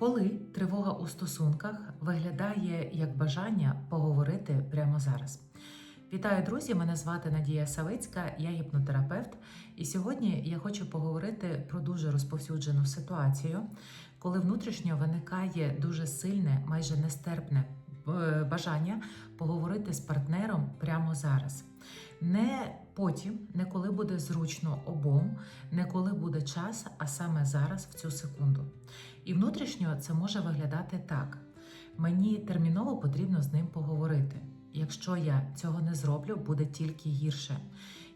Коли тривога у стосунках виглядає як бажання поговорити прямо зараз. Вітаю, друзі! Мене звати Надія Савицька, я гіпнотерапевт. І сьогодні я хочу поговорити про дуже розповсюджену ситуацію, коли внутрішньо виникає дуже сильне, майже нестерпне е, бажання поговорити з партнером прямо зараз. Не потім, не коли буде зручно обом, не коли буде час, а саме зараз, в цю секунду. І внутрішньо це може виглядати так: мені терміново потрібно з ним поговорити. Якщо я цього не зроблю, буде тільки гірше.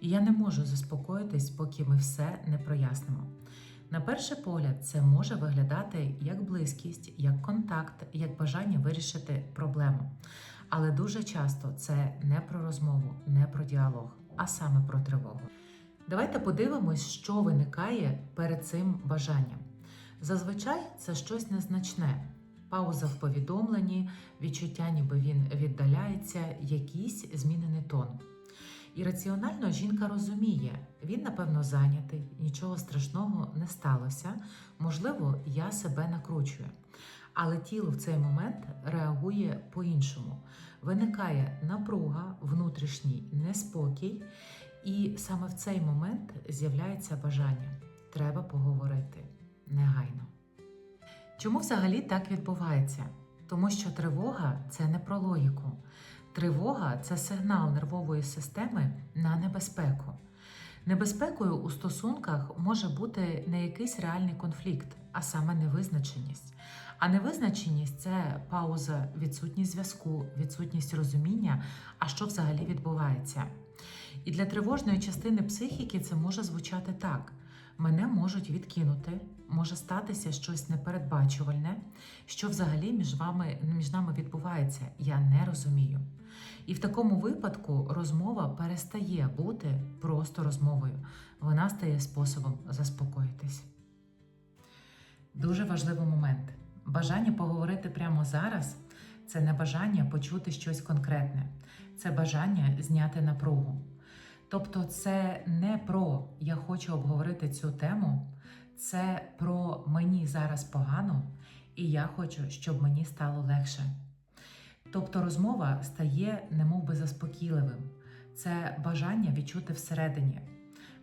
І я не можу заспокоїтись, поки ми все не прояснимо. На перший погляд, це може виглядати як близькість, як контакт, як бажання вирішити проблему. Але дуже часто це не про розмову, не про діалог, а саме про тривогу. Давайте подивимось, що виникає перед цим бажанням. Зазвичай це щось незначне. Пауза в повідомленні, відчуття, ніби він віддаляється, якийсь змінений тон. І раціонально жінка розуміє, він, напевно, зайнятий, нічого страшного не сталося, можливо, я себе накручую. Але тіло в цей момент реагує по-іншому. Виникає напруга, внутрішній неспокій, і саме в цей момент з'являється бажання. Треба поговорити негайно. Чому взагалі так відбувається? Тому що тривога це не про логіку. Тривога це сигнал нервової системи на небезпеку. Небезпекою у стосунках може бути не якийсь реальний конфлікт, а саме невизначеність. А невизначеність це пауза, відсутність зв'язку, відсутність розуміння, а що взагалі відбувається. І для тривожної частини психіки це може звучати так: мене можуть відкинути, може статися щось непередбачувальне, що взагалі між вами між нами відбувається. Я не розумію. І в такому випадку розмова перестає бути просто розмовою. Вона стає способом заспокоїтись. Дуже важливий момент. Бажання поговорити прямо зараз це не бажання почути щось конкретне, це бажання зняти напругу. Тобто, це не про я хочу обговорити цю тему, це про мені зараз погано, і я хочу, щоб мені стало легше. Тобто розмова стає немовби заспокійливим. Це бажання відчути всередині.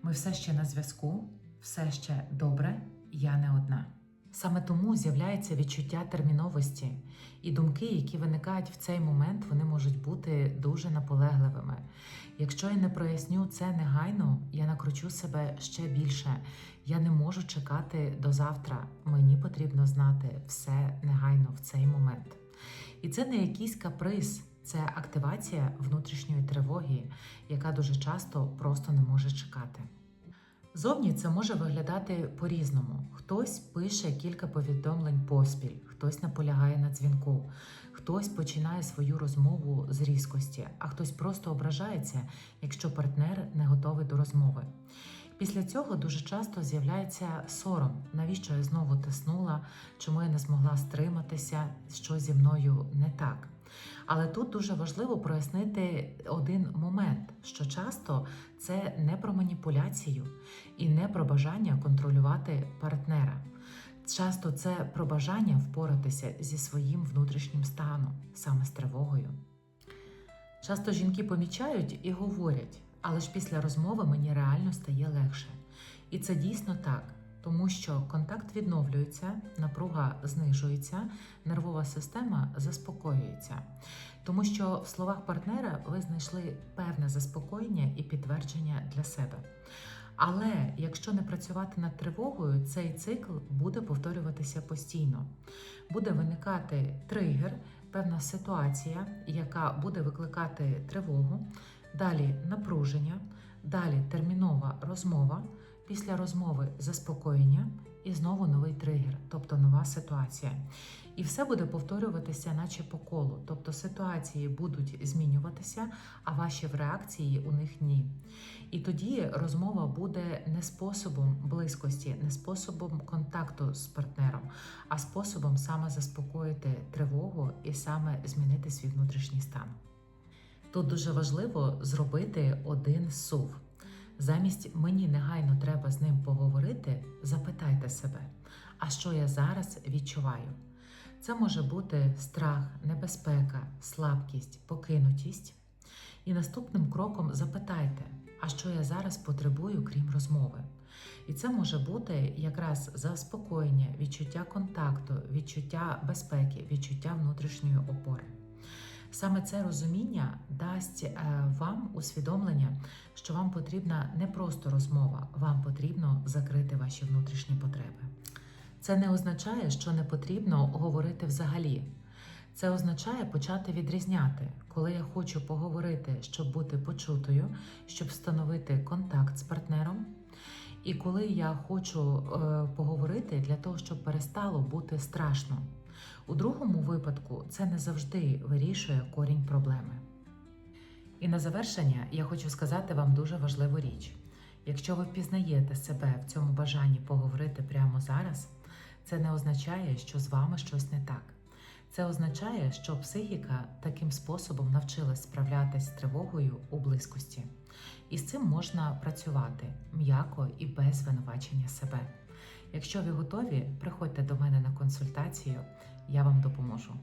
Ми все ще на зв'язку, все ще добре, я не одна. Саме тому з'являється відчуття терміновості, і думки, які виникають в цей момент, вони можуть бути дуже наполегливими. Якщо я не проясню це негайно, я накручу себе ще більше. Я не можу чекати до завтра. Мені потрібно знати все негайно в цей момент. І це не якийсь каприз, це активація внутрішньої тривоги, яка дуже часто просто не може чекати. Зовні це може виглядати по-різному. Хтось пише кілька повідомлень поспіль, хтось наполягає на дзвінку, хтось починає свою розмову з різкості, а хтось просто ображається, якщо партнер не готовий до розмови. Після цього дуже часто з'являється сором, навіщо я знову тиснула, чому я не змогла стриматися, що зі мною не так. Але тут дуже важливо прояснити один момент, що часто це не про маніпуляцію і не про бажання контролювати партнера. Часто це про бажання впоратися зі своїм внутрішнім станом, саме з тривогою. Часто жінки помічають і говорять, але ж після розмови мені реально стає легше. І це дійсно так, тому що контакт відновлюється, напруга знижується, нервова система заспокоюється. Тому що в словах партнера ви знайшли певне заспокоєння і підтвердження для себе. Але якщо не працювати над тривогою, цей цикл буде повторюватися постійно. Буде виникати тригер, певна ситуація, яка буде викликати тривогу, далі напруження, далі термінова розмова, після розмови заспокоєння і знову новий тригер, тобто нова ситуація. І все буде повторюватися, наче по колу. Тобто ситуації будуть змінюватися, а ваші реакції у них ні. І тоді розмова буде не способом близькості, не способом контакту з партнером, а способом саме заспокоїти тривогу і саме змінити свій внутрішній стан. Тут дуже важливо зробити один сув. Замість мені негайно треба з ним поговорити, запитайте себе, а що я зараз відчуваю? Це може бути страх, небезпека, слабкість, покинутість. І наступним кроком запитайте, а що я зараз потребую, крім розмови. І це може бути якраз заспокоєння, відчуття контакту, відчуття безпеки, відчуття внутрішньої опори. Саме це розуміння дасть е, вам усвідомлення, що вам потрібна не просто розмова, вам потрібно закрити ваші внутрішні потреби. Це не означає, що не потрібно говорити взагалі. Це означає почати відрізняти, коли я хочу поговорити, щоб бути почутою, щоб встановити контакт з партнером. І коли я хочу е, поговорити для того, щоб перестало бути страшно. У другому випадку це не завжди вирішує корінь проблеми. І на завершення я хочу сказати вам дуже важливу річ. Якщо ви впізнаєте себе в цьому бажанні поговорити прямо зараз, це не означає, що з вами щось не так. Це означає, що психіка таким способом навчилась справлятись з тривогою у близькості. І з цим можна працювати м'яко і без звинувачення себе. Якщо ви готові, приходьте до мене на консультацію, я вам допоможу.